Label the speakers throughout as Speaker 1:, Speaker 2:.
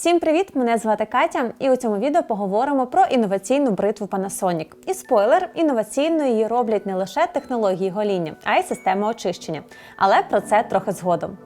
Speaker 1: Всім привіт! Мене звати Катя, і у цьому відео поговоримо про інноваційну бритву Panasonic. І спойлер, інноваційною її роблять не лише технології гоління, а й система очищення. Але про це трохи згодом.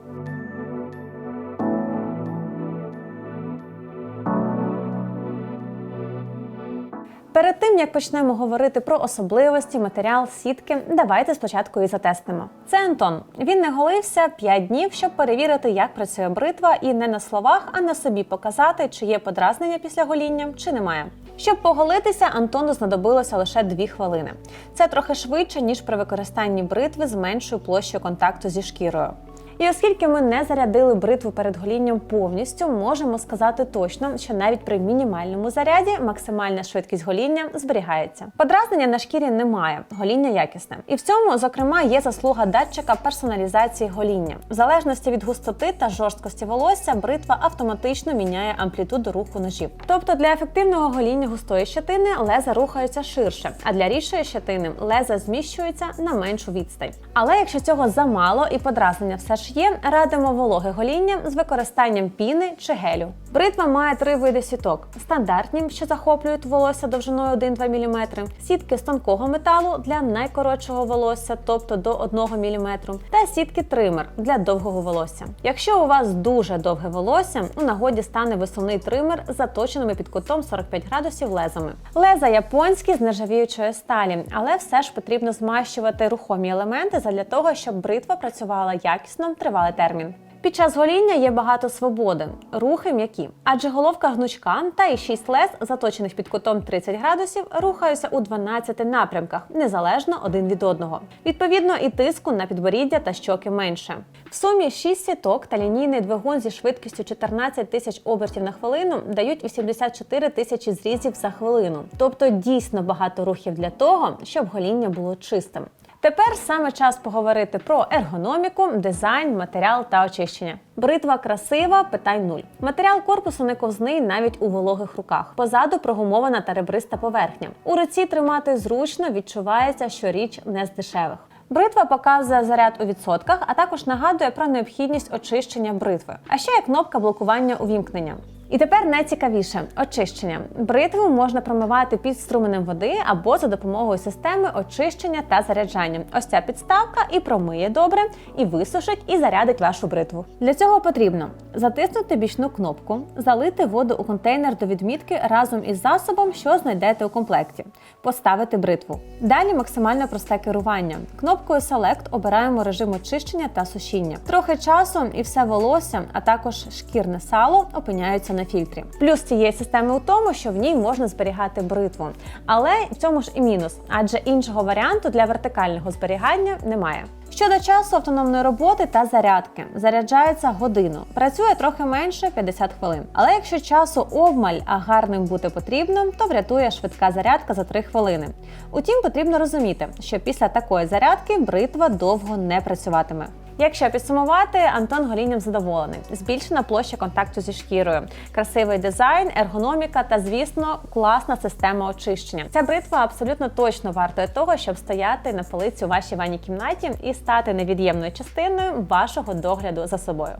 Speaker 1: Перед тим як почнемо говорити про особливості, матеріал, сітки, давайте спочатку її затестимо. Це Антон. Він не голився 5 днів, щоб перевірити, як працює бритва, і не на словах, а на собі показати, чи є подразнення після гоління, чи немає. Щоб поголитися, Антону знадобилося лише 2 хвилини. Це трохи швидше, ніж при використанні бритви з меншою площею контакту зі шкірою. І оскільки ми не зарядили бритву перед голінням повністю, можемо сказати точно, що навіть при мінімальному заряді максимальна швидкість гоління зберігається. Подразнення на шкірі немає, гоління якісне. І в цьому, зокрема, є заслуга датчика персоналізації гоління. В залежності від густоти та жорсткості волосся, бритва автоматично міняє амплітуду руху ножів. Тобто для ефективного гоління густої щетини леза рухаються ширше, а для рідшої щетини леза зміщуються на меншу відстань. Але якщо цього замало і подразнення все ж є, радимо вологе гоління з використанням піни чи гелю. Бритва має три види сіток: стандартні, що захоплюють волосся довжиною 1-2 мм, сітки з тонкого металу для найкоротшого волосся, тобто до 1 мм, та сітки тример для довгого волосся. Якщо у вас дуже довге волосся, у нагоді стане висувний тример з заточеними під кутом 45 градусів лезами. Леза японські з нержавіючої сталі, але все ж потрібно змащувати рухомі елементи задля того, щоб бритва працювала якісно тривалий термін. Під час гоління є багато свободи, рухи м'які, адже головка гнучка та і 6 лез, заточених під кутом 30 градусів, рухаються у 12 напрямках, незалежно один від одного. Відповідно, і тиску на підборіддя та щоки менше. В сумі 6 сіток та лінійний двигун зі швидкістю 14 тисяч обертів на хвилину дають 84 тисячі зрізів за хвилину. Тобто дійсно багато рухів для того, щоб гоління було чистим. Тепер саме час поговорити про ергономіку, дизайн, матеріал та очищення. Бритва красива, питань нуль. Матеріал корпусу не ковзний навіть у вологих руках. Позаду прогумована та ребриста поверхня. У руці тримати зручно відчувається, що річ не з дешевих. Бритва показує заряд у відсотках, а також нагадує про необхідність очищення бритви. А ще є кнопка блокування увімкнення. І тепер найцікавіше очищення. Бритву можна промивати під струменем води або за допомогою системи очищення та заряджання. Ось ця підставка і промиє добре, і висушить, і зарядить вашу бритву. Для цього потрібно затиснути бічну кнопку, залити воду у контейнер до відмітки разом із засобом, що знайдете у комплекті, поставити бритву. Далі максимально просте керування. Кнопкою Select обираємо режим очищення та сушіння. Трохи часу і все волосся, а також шкірне сало опиняються на фільтрі. Плюс цієї системи у тому, що в ній можна зберігати бритву. Але в цьому ж і мінус, адже іншого варіанту для вертикального зберігання немає. Щодо часу автономної роботи та зарядки, заряджається годину, працює трохи менше 50 хвилин. Але якщо часу обмаль, а гарним бути потрібно, то врятує швидка зарядка за 3 хвилини. Утім, потрібно розуміти, що після такої зарядки бритва довго не працюватиме. Якщо підсумувати, Антон голінням задоволений. Збільшена площа контакту зі шкірою, красивий дизайн, ергономіка та, звісно, класна система очищення. Ця бритва абсолютно точно вартує того, щоб стояти на полиці у вашій ванній кімнаті і стати невід'ємною частиною вашого догляду за собою.